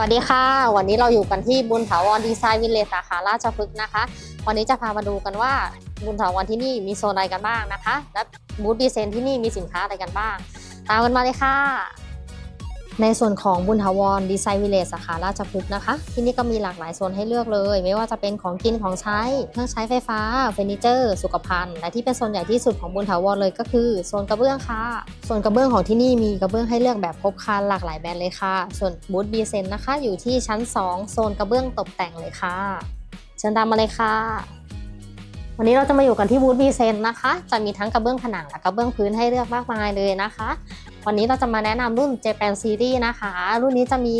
วัสดีค่ะ วันนี้เราอยู่กันที่บุญถาวรดีไซน์วิลเลจสาขาราชพฤกษ์นะคะ วันนี้จะพามาดูกันว่าบุญถาวรที่นี่มีโซนอะไรกันบ้างนะคะ และบูธดีไซน์ที่นี่มีสินค้าอะไรกันบ้าง ตามกันมาเลยค่ะ ในส่วนของบุญถาวรดีไซน์วิลเลจสาขาราชพฤกษ์นะคะ ที่นี่ก็มีหลากหลายโซนให้เลือกเลย ไม่ว่าจะเป็นของกินของใช้เครื่องใช้ไฟฟ้าเฟอร์นิเจอร์ สุขภัณฑ์และที่เป็นโซนใหญ่ที่สุดของบุญถาวรเลยก็คือโซนกระเบื้องค่ะโซนกระเบื้องของที่นี่มีกระเบื้องให้เลือกแบบครบครันหลากหลายแบรนด์เลยค่ะ ส่วนบูธดีเซนนะคะ อยู่ที่ชั้น 2 โซนกระเบื้องตกแต่งเลยค่ะเชิญตามมาเลยค่ะ วันนี้เราจะมาอยู่กันที่วูดวีเซนนะคะ จะมีทั้งกระเบื้องผนังและกระเบื้องพื้นให้เลือกมากมายเลยนะคะ วันนี้เราจะมาแนะนำรุ่น Japan Series นะคะ รุ่นนี้จะมี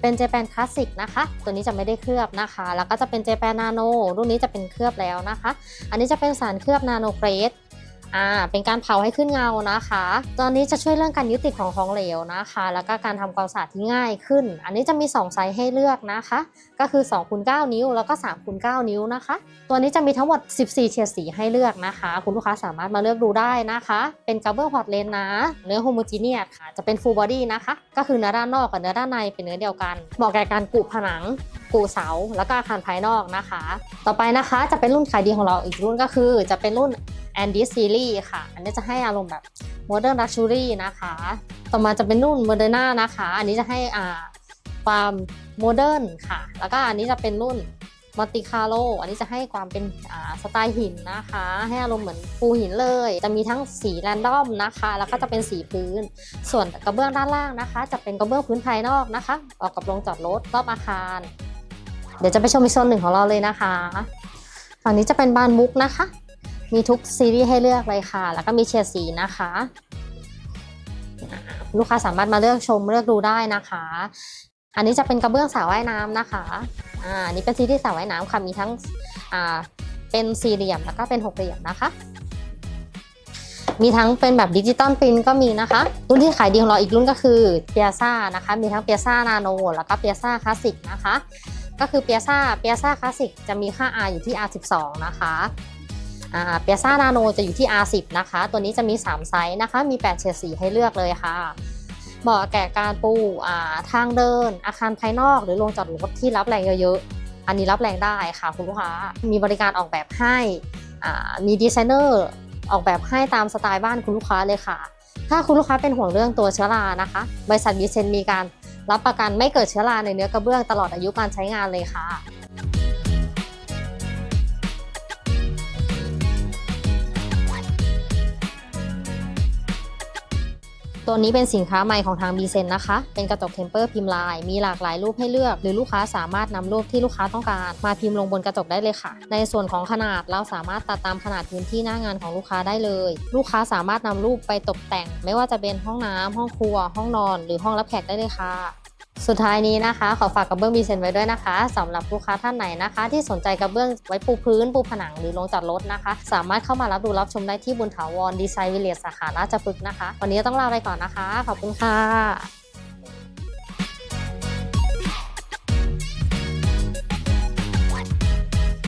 เป็น Japan Classic นะคะ ตัวนี้จะไม่ได้เคลือบนะคะ แล้วก็จะเป็น Japan Nano รุ่นนี้จะเป็นเคลือบแล้วนะคะ อันนี้จะเป็นสารเคลือบ Nano Grade อ่าเป็นการเผาให้ขึ้นเงานะคะ ตอนนี้จะช่วยเรื่องการยึดติดของของเหลวนะคะ แล้วก็การทำความสะอาดที่ง่ายขึ้น อันนี้จะมี 2 ไซส์ให้เลือกนะคะ ก็คือ2คูณ9นิ้ว แล้วก็3คูณ9นิ้วนะคะ ตัวนี้จะมีทั้งหมด 14 เฉดสีให้เลือกนะคะ คุณลูกค้าสามารถมาเลือกดูได้นะคะ เป็นกระเบื้องพอร์ตเลนนะ เนื้อโฮโมจีเนียค่ะ จะเป็นฟูลบอดี้นะคะ ก็คือเนื้อด้านนอกกับเนื้อด้านในเป็นเนื้อเดียวกัน เหมาะแก่การกุผนังกูเสาแล้วก็อาคารภายนอกนะคะ ต่อไปนะคะจะเป็นรุ่นขายดีของเราอีกรุ่นก็คือ จะเป็นรุ่น a n d y Series ค่ะ อันนี้จะให้อารมณ์แบบ Modern Luxury นะคะ ต่อมาจะเป็นรุ่น Moderna นะคะ อันนี้จะให้อ่าความโมเดิร์นค่ะ แล้วก็อันนี้จะเป็นรุ่น Monte Carlo อันนี้จะให้ความเป็นอ่าสไตล์หินนะคะ ให้อารมณ์เหมือนปูหินเลย จะมีทั้งสีแรนดอมนะคะ แล้วก็จะเป็นสีพื้น ส่วนกระเบื้องด้านล่างนะคะ จะเป็นกระเบื้องพื้นภายนอกนะคะ ออกกับโรงจอดรถรอบอาคาร เดี๋ยวจะไปชมอีกโซนหนึ่งของเราเลยนะคะ ฝั่งนี้จะเป็นบานมุกนะคะ มีทุกซีรีส์ให้เลือกเลยค่ะ แล้วก็มีเฉดสีนะคะ ลูกค้าสามารถมาเลือกชมเลือกดูได้นะคะ อันนี้จะเป็นกระเบื้องสระว่ายน้ำนะคะอ่านี้เป็นซีรีส์สระว่ายน้ำค่ะมีทั้งอ่าเป็นสี่เหลี่ยมแล้วก็เป็นหกเหลี่ยมนะคะ มีทั้งเป็นแบบดิจิตอลปรินก็มีนะคะ รุ่นที่ขายดีของเราอีกรุ่นก็คือเปียซ่านะคะ มีทั้งเปียซ่านาโนแล้วก็เปียซ่าคลาสสิกนะคะ ก็คือเปียซ่าเปียซ่าคลาสสิกจะมีค่า R อยู่ที่ R12 นะคะ เปียซ่านาโนจะอยู่ที่ R10 นะคะ ตัวนี้จะมี 3 ไซส์นะคะ มี 8 เฉดสีให้เลือกเลยค่ะ เหมาะแก่การปูทางเดิน อาคารภายนอก หรือโรงจอดรถที่รับแรงเยอะๆ อันนี้รับแรงได้ค่ะคุณลูกค้า มีบริการออกแบบให้ มีดีไซเนอร์ออกแบบให้ตามสไตล์บ้านคุณลูกค้าเลยค่ะ ถ้าคุณลูกค้าเป็นห่วงเรื่องตัวเชื้อรานะคะ บริษัทบีเซนมีการรับประกันไม่เกิดเชื้อราในเนื้อกระเบื้องตลอดอายุการใช้งานเลยค่ะ ตัวนี้เป็นสินค้าใหม่ของทาง b ีเซนนะคะ เป็นกระจกเทมเปอร์พิมพ์ลาย มีหลากหลายรูปให้เลือก หรือลูกค้าสามารถนำรูปที่ลูกค้าต้องการ มาพิมพ์ลงบนกระจกได้เลยค่ะ ในส่วนของขนาดเราสามารถตัดตามขนาดพื้นที่หน้างานของลูกค้าได้เลย ลูกค้าสามารถนำรูปไปตกแต่ง ไม่ว่าจะเป็นห้องน้ำห้องครัว ห้องนอน หรือห้องรับแขกได้เลยค่ะ สุดท้ายนี้นะคะ ขอฝากกระเบื้องบีเซนไว้ด้วยนะคะสำหรับลูกค้าท่านไหนนะคะ ที่สนใจกระเบื้องไว้ปูพื้นปูผนังหรือลงจอดรถนะคะ สามารถเข้ามารับดูรับชมได้ที่บุญถาวรดีไซน์วิลเลจสาขาราชพฤกษ์นะคะ วันนี้ต้องลาไปก่อนนะคะ ขอบคุณค่ะ